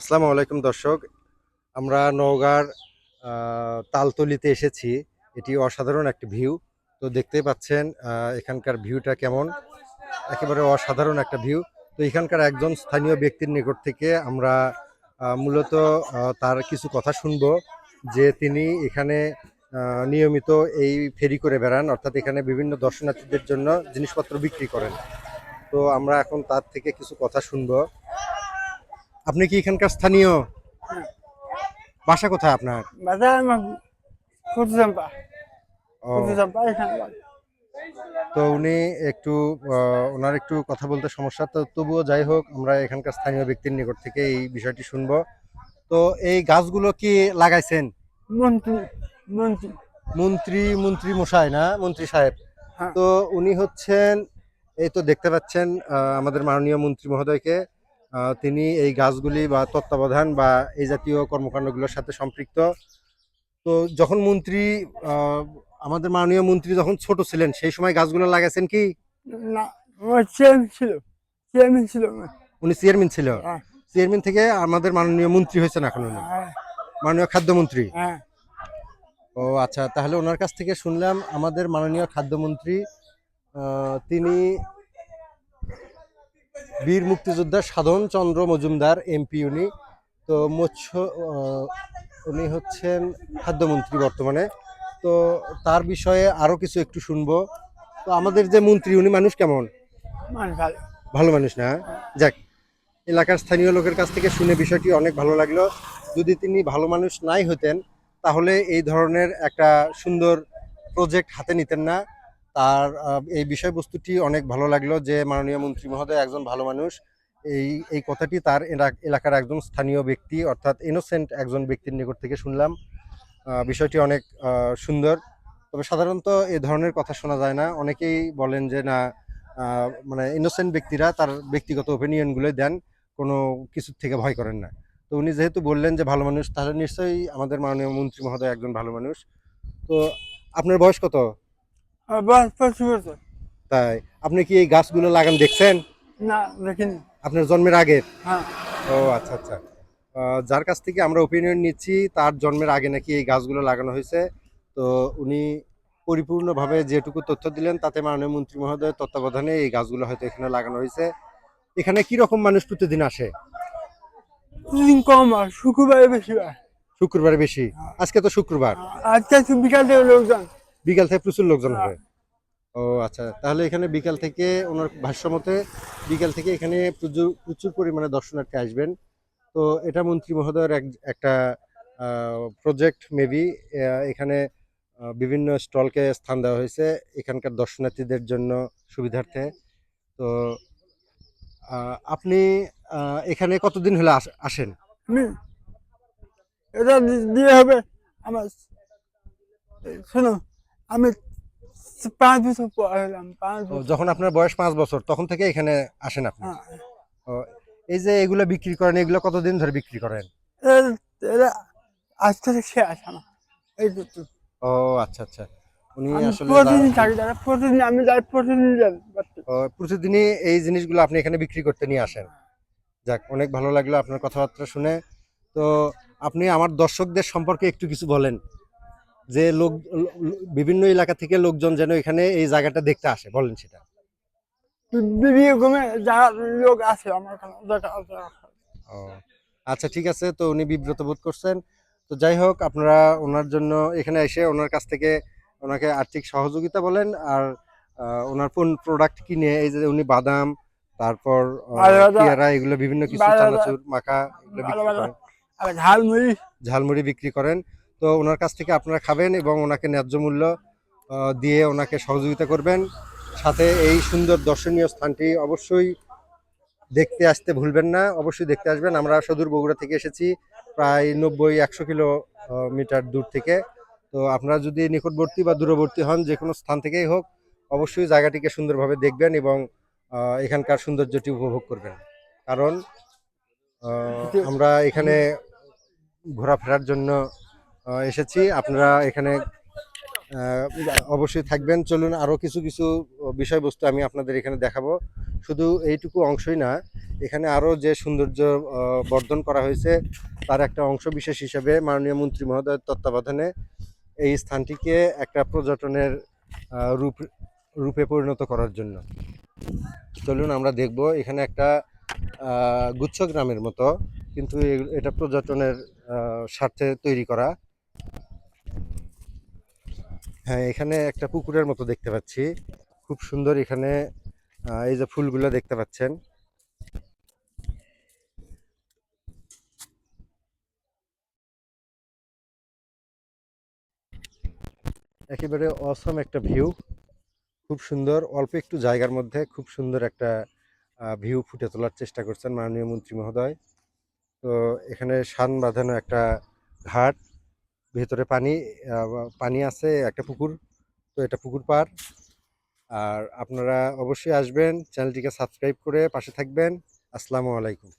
আসসালামু আলাইকুম দর্শক। আমরা নওগাঁর তালতলিতে এসেছি। এটি অসাধারণ একটি ভিউ। তো দেখতেই পাচ্ছেন এখানকার ভিউটা কেমন? একেবারে অসাধারণ একটা ভিউ। তো এখানকার একজন স্থানীয় ব্যক্তির নিকট থেকে আমরা মূলত তার কিছু কথা শুনব যে তিনি এখানে নিয়মিত এই ফেরি করে বেড়ান, অর্থাৎ এখানে বিভিন্ন দর্শনার্থীদের জন্য জিনিসপত্র বিক্রি করেন। তো আমরা এখন তার থেকে কিছু কথা শুনব। আপনি কি এখানকার স্থানীয়? বাসা কোথায় আপনার? এখানে তো উনি একটু ওনার একটু কথা বলতে সমস্যা তো তবুও যাই হোক আমরা এখানকার স্থানীয় ব্যক্তির নিকট থেকে এই বিষয়টি শুনব। তো এই গাছগুলো কি লাগাইছেন? মন্ত্রী মন্ত্রী। মন্ত্রী মন্ত্রী মশাই না? মন্ত্রী সাহেব। হ্যাঁ। তো উনি হচ্ছেন এই তো দেখতে পাচ্ছেন আমাদের মাননীয় মন্ত্রী মহোদয়কে। তিনি এই গাছগুলি বা তত্ত্বাবধান বা এই জাতীয় কর্মকাণ্ডগুলোর সাথে সম্পৃক্ত। তো যখন মন্ত্রী আমাদের মাননীয় মন্ত্রী যখন ছোট ছিলেন সেই সময় গাছগুলো লাগাইছেন কি? না চেয়ারম্যান ছিল চেয়ারম্যান ছিল উনি চেয়ারম্যান ছিল। চেয়ারম্যান থেকে আমাদের মাননীয় মন্ত্রী হয়েছেন এখন উনি। হ্যাঁ, মাননীয় খাদ্যমন্ত্রী। হ্যাঁ। ও আচ্ছা তাহলে ওনার কাছ থেকে শুনলাম আমাদের মাননীয় খাদ্যমন্ত্রী তিনি বীর মুক্তিযোদ্ধা সাধন চন্দ্র মজুমদার এমপি উনি। তো মৎস্য উনি হচ্ছেন খাদ্যমন্ত্রী বর্তমানে। তো তার বিষয়ে আরও কিছু একটু শুনব। তো আমাদের যে মন্ত্রী উনি মানুষ কেমন? মানে ভালো। ভালো মানুষ না? যাক এলাকার স্থানীয় লোকের কাছ থেকে শুনে বিষয়টি অনেক ভালো লাগল। যদি তিনি ভালো মানুষ নাই হতেন তাহলে এই ধরনের একটা সুন্দর প্রজেক্ট হাতে নিতেন না। তার এই বিষয়বস্তুটি অনেক ভালো লাগল যে মাননীয় মন্ত্রী মহোদয় একজন ভালো মানুষ। এই এই কথাটি তার এলা- এলাকার একজন স্থানীয় ব্যক্তি, অর্থাৎ ইনোসেন্ট একজন ব্যক্তির নিকট থেকে শুনলাম। বিষয়টি অনেক সুন্দর। তবে সাধারণত এ ধরনের কথা শোনা যায় না। অনেকেই বলেন যে না মানে ইনোসেন্ট ব্যক্তিরা তার ব্যক্তিগত ওপিনিয়নগুলোই দেন, কোনো কিছুর থেকে ভয় করেন না। তো উনি যেহেতু বললেন যে ভালো মানুষ, তাহলে নিশ্চয়ই আমাদের মাননীয় মন্ত্রী মহোদয় একজন ভালো মানুষ। তো আপনার বয়স কত আমার বয়স পঁচিশ বছর তাই আপনি কি এই গাছগুলো লাগান দেখছেন? না দেখিনি। আপনার জন্মের আগের? হ্যাঁ। ও আচ্ছা আচ্ছা। যার কাছ থেকে আমরা ওপিনিয়ন নিচ্ছি তার জন্মের আগে নাকি এই গাছগুলো লাগানো হয়েছে। তো উনি পরিপূর্ণভাবে যেটুকু তথ্য দিলেন তাতে মাননীয় মন্ত্রী মহোদয়ের তত্ত্বাবধানে এই গাছগুলো হয়তো এখানে লাগানো হয়েছে। এখানে কি রকম মানুষ প্রতিদিন আসে? প্রতিদিন কম আর শুক্রবারে বেশি শুক্রবারে বেশি? আজকে তো শুক্রবার। আজকে বিকাল লোকজন। বিকাল থেকে প্রচুর লোকজন হবে। ও আচ্ছা। তাহলে এখানে বিকাল থেকে ওনার ভাষ্য মতে বিকাল থেকে এখানে প্রচুর প্রচুর পরিমাণে দর্শনার্থী আসবেন। তো এটা মন্ত্রী মহোদয়ের এক- একটা প্রজেক্ট মেবি এখানে বিভিন্ন স্টলকে স্থান দেওয়া হয়েছে এখানকার দর্শনার্থীদের জন্য সুবিধার্থে। তো আপনি এখানে কতদিন হলে আসেন? এটা দিয়ে হবে আমার শোনো। আমি পাঁচ বছর পর পাঁচ যখন আপনার বয়স পাঁচ বছর তখন থেকে এখানে আসেন আপনি? হ্যাঁ। এই যে এগুলো বিক্রি করেন এগুলো কতদিন ধরে বিক্রি করেন? আজ থেকে শেষ আমার এই। ও আচ্ছা আচ্ছা। উনি আমি আসলে প্রতিদিন থাকি তারা প্রতিদিন আমি যাই প্রতিদিন যাই। প্রতিদিনই এই জিনিসগুলো আপনি এখানে বিক্রি করতে নিয়ে আসেন? যাক অনেক ভালো লাগল আপনার কথাবার্তা শুনে। তো আপনি আমার দর্শকদের সম্পর্কে একটু কিছু বলেন। যে লোক বিভিন্ন এলাকা থেকে লোকজন যেন এখানে এই জায়গাটা দেখতে আসে বলেন সেটা। লোক আছে আমার আচ্ছা ঠিক আছে তো উনি বিব্রত বোধ করছেন। তো যাই হোক আপনারা ওনার জন্য এখানে এসে ওনার কাছ থেকে ওনাকে আর্থিক সহযোগিতা বলেন আর ওনার কোন প্রোডাক্ট কিনে এই যে উনি বাদাম তারপর। পেয়ারা এগুলো বিভিন্ন কিছু। চানাচুর মাখা আর ঝালমুড়ি বিক্রি করেন। তো ওনার কাছ থেকে আপনারা খাবেন এবং ওনাকে ন্যায্য মূল্য দিয়ে ওনাকে সহযোগিতা করবেন। সাথে এই সুন্দর দর্শনীয় স্থানটি অবশ্যই দেখতে আসতে ভুলবেন না, অবশ্যই দেখতে আসবেন। আমরা সদূর বগুড়া থেকে এসেছি, প্রায় নব্বই, একশো কিলো মিটার দূর থেকে। তো আপনারা যদি নিকটবর্তী বা দূরবর্তী হন, যে কোনো স্থান থেকেই হোক, অবশ্যই জায়গাটিকে সুন্দরভাবে দেখবেন এবং এখানকার সৌন্দর্যটি উপভোগ করবেন। কারণ আমরা এখানে ঘোরাফেরার জন্য এসেছি। আপনারা এখানে অবশ্যই থাকবেন। চলুন আরও কিছু কিছু বিষয়বস্তু আমি আপনাদের এখানে দেখাবো। শুধু এইটুকু অংশই না, এখানে আরও যে সৌন্দর্য বর্ধন করা হয়েছে, তার একটা অংশ বিশেষ হিসেবে মাননীয় মন্ত্রী মহোদয়ের তত্ত্বাবধানে এই স্থানটিকে একটা পর্যটনের রূপ, রূপে পরিণত করার জন্য। চলুন আমরা দেখব, এখানে একটা গুচ্ছ গ্রামের মতো, কিন্তু এটা পর্যটনের স্বার্থে তৈরি করা। হ্যাঁ এখানে একটা পুকুরের মতো দেখতে পাচ্ছি। খুব সুন্দর এখানে এই যে ফুলগুলো দেখতে পাচ্ছেন। একেবারে অসম একটা ভিউ খুব সুন্দর, অল্প একটু জায়গার মধ্যে খুব সুন্দর একটা ভিউ ফুটে তোলার চেষ্টা করছেন মাননীয় মন্ত্রী মহোদয়। তো এখানে সান বাঁধানো একটা ঘাট ভেতরে পানি পানি আছে, একটা পুকুর, তো এটা পুকুর পার। আর আপনারা অবশ্যই আসবেন, চ্যানেলটিকে সাবস্ক্রাইব করে পাশে থাকবেন। আসসালামু আলাইকুম।